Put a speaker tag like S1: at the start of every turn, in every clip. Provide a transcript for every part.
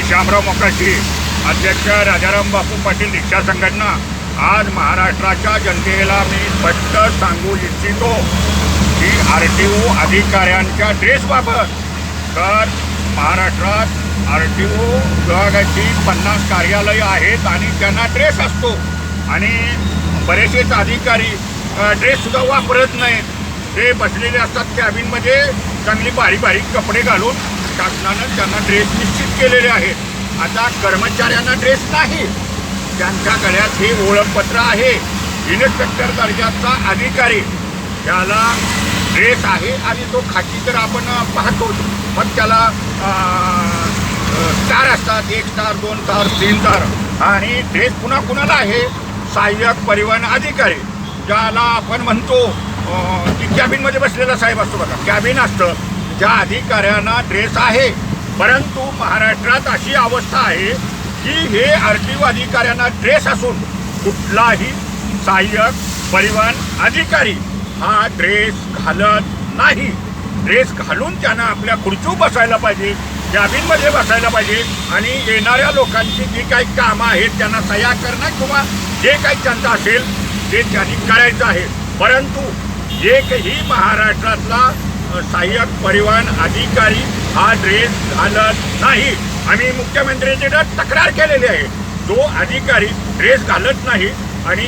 S1: मी श्यामराव मोकाशी अध्यक्ष राजाराम बापू पाटील रिक्षा संघटना आज महाराष्ट्राच्या जनतेला मी स्पष्ट सांगू इच्छितो की आर टी ओ अधिकाऱ्यांच्या ड्रेसबाबत तर महाराष्ट्रात आर टी ओ विभागाची पन्नास कार्यालयं आहेत आणि त्यांना ड्रेस असतो. आणि बरेचसेच अधिकारी ड्रेससुद्धा वापरत नाहीत. ते बसलेले असतात कॅबिनमध्ये चांगली बारीक बारीक कपडे घालून. शासनानं त्यांना ड्रेस निश्चित केलेले आहेत. आता कर्मचाऱ्यांना ड्रेस नाही. त्यांच्या गळ्यात हे ओळखपत्र आहे. इन्स्पेक्टर दर्जाचा अधिकारी. त्याला ड्रेस आहे आणि तो खाकी तर आपण पाहतो. मग त्याला स्टार असतात. एक स्टार दोन स्टार तीन स्टार आणि ड्रेस पुन्हा कुणाला आहे? सहाय्यक परिवहन अधिकारी. ज्याला आपण म्हणतो की कॅबिनमध्ये बसलेला साहेब असतो बघा. कॅबिन असतं. त्या अधिकाऱ्यांना ड्रेस आहे परंतु महाराष्ट्रात अशी अवस्था आहे की हे आर टी ओ अधिकाऱ्यांना ड्रेस असून कुठलाही सहाय्यक परिवहन अधिकारी हा ड्रेस घालत नाही. ड्रेस घालून त्यांना आपल्या खुर्चू बसायला पाहिजे कॅबिनमध्ये बसायला पाहिजे आणि येणाऱ्या लोकांची जी काही कामं आहेत त्यांना सह्या करणं किंवा जे काही त्यांचं असेल ते त्यांनी करायचं आहे. परंतु एकही महाराष्ट्रातला सहाय्यक परिवहन अधिकारी हा ड्रेस घालत नाही. आम्ही मुख्यमंत्र्यांची तक्रार केलेली आहे. जो अधिकारी ड्रेस घालत नाही आणि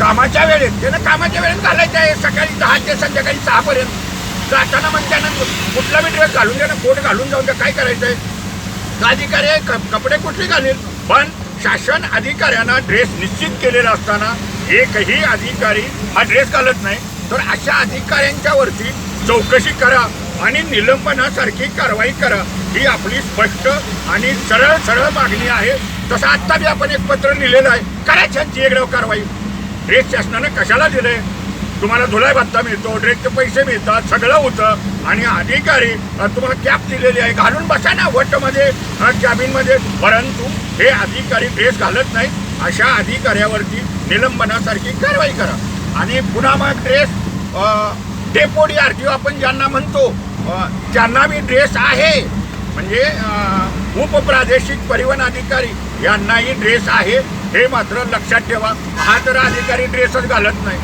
S1: कामाच्या वेळेत त्यानं कामाच्या वेळेत घालायचं आहे. सकाळी दहा ते संध्याकाळी सहापर्यंत. जाताना मग त्यानं कुठला बी ड्रेस घालून द्या ना कोट घालून जाऊन द्या काय करायचं आहे अधिकारी क- कपडे कुठले घालेल? पण शासन अधिकाऱ्यांना ड्रेस निश्चित केलेला असताना एकही अधिकारी हा ड्रेस घालत नाही. तर अशा अधिकाऱ्यांच्या चौकशी करा आणि निलंबनासारखी कारवाई करा. ही आपली स्पष्ट आणि सरळ सरळ मागणी आहे. तसं आत्ता बी आपण एक पत्र लिहिलेलं आहे. करायची यांची एकडेव कारवाई. ड्रेस शासनानं कशाला दिलंय? तुम्हाला धुलाई भत्ता मिळतो ड्रेसचे पैसे मिळतात सगळं होतं. आणि अधिकारी तुम्हाला कॅब दिलेली आहे. घालून बसा ना वटमध्ये कॅबिनमध्ये परंतु हे अधिकारी ड्रेस घालत नाहीत अशा अधिकाऱ्यावरती निलंबनासारखी कारवाई करा. आणि पुन्हा मग ड्रेस डेपोडी आर टी ओ आपण ज्यांना म्हणतो ज्यांना मी ड्रेस आहे म्हणजे उपप्रादेशिक परिवहन अधिकारी यांनाही ड्रेस आहे हे मात्र लक्षात ठेवा. हा तर अधिकारी ड्रेसच घालत नाही.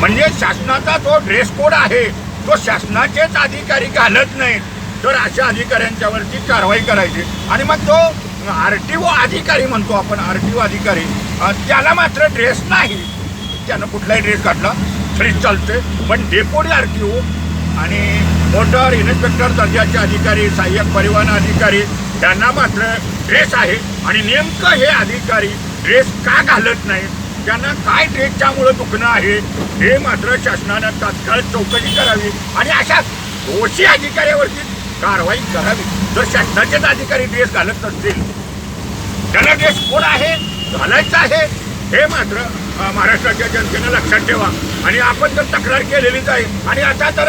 S1: म्हणजे शासनाचा जो ड्रेस कोड आहे तो शासनाचेच अधिकारी घालत नाहीत. तर अशा अधिकाऱ्यांच्यावरती कारवाई करायची. आणि मग तो आर टी ओ अधिकारी म्हणतो आपण आर टी ओ अधिकारी त्याला मात्र ड्रेस नाही. त्यानं कुठलाही ड्रेस घातला. फ्रीज चालते पण डेपोडी आर टी ओ आणि मोटर इन्स्पेक्टर दर्जाचे अधिकारी सहाय्यक परिवहन अधिकारी त्यांना मात्र ड्रेस आहे. आणि नेमकं हे अधिकारी ड्रेस का घालत नाही त्यांना काय ड्रेसच्यामुळं दुखणं आहे? हे मात्र शासनानं तात्काळ चौकशी करावी आणि अशा दोषी अधिकाऱ्यावरती कारवाई करावी. जर शासनाचेच अधिकारी ड्रेस घालत नसतील त्यांना ड्रेस कोण आहे? घालायचा आहे? हे मात्र महाराष्ट्राच्या जनतेनं लक्षात ठेवा. आणि आपण तर तक्रार केलेलीच आहे आणि आता तर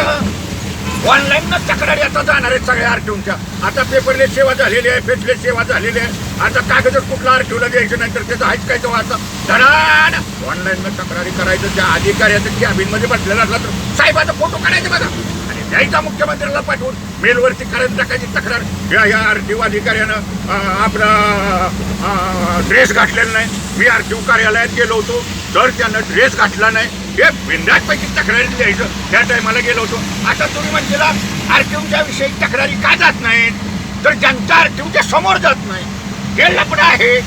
S1: ऑनलाईनच तक्रारी आता जाणार आहेत सगळ्या आरटीओच्या. आता पेपरलेस सेवा झालेली आहे फेसलेस सेवा झालेली आहे. आता कागदच कुठला आरटीओला द्यायचं नाही तर त्याचं आहेच काय तो आता धडान ऑनलाईन तक्रारी करायचं त्या अधिकाऱ्याचं कॅबिनमध्ये बसलेला असला तर साहेबाचा फोटो काढायचा बघा. द्यायचा मुख्यमंत्र्याला पाठवून मेलवरती करायला टाकायची तक्रार. या या आरटीओ अधिकाऱ्यानं आपला ड्रेस घातलेला नाही. मी आरटीओ कार्यालयात गेलो होतो. तर त्यानं ड्रेस घातला नाही हे बिंदाटपैकी तक्रारी द्यायचं त्या टायमाला गेलो होतो. आता तुम्ही म्हणतेला आरटीओच्या विषयी तक्रारी का जात नाहीत? तर जनता आरटीओच्या समोर जात नाही हे लपडं आहे.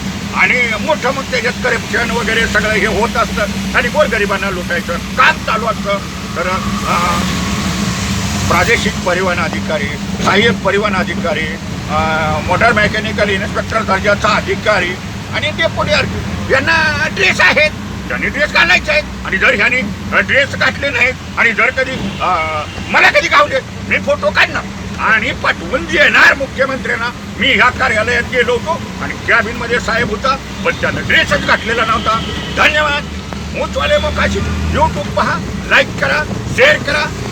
S1: आणि मोठं मग त्याच्यात करप्शन वगैरे सगळं हे होत असतं. आणि गोरगरिबांना लुटायचं. काम चालू असतं. तर प्रादेशिक परिवहन अधिकारी सहाय्यक परिवहन अधिकारी मोटर मेकॅनिकल इन्स्पेक्टर दर्जाचा अधिकारी आणि डेप्युटी आरटी यांना ड्रेस आहेत. त्यांनी ड्रेस घालायचे आहेत. आणि जर ह्यांनी ड्रेस घातले नाहीत आणि जर कधी मला कधी गावले मी फोटो काढणार. आणि पाठवून देणार मुख्यमंत्र्यांना. मी ह्या कार्यालयात गेलो होतो आणि कॅबिनमध्ये साहेब होता पण त्यानं ड्रेसच घातलेला नव्हता. धन्यवाद. मूचवाले मोकाशी यूट्यूब पहा लाईक करा शेअर करा.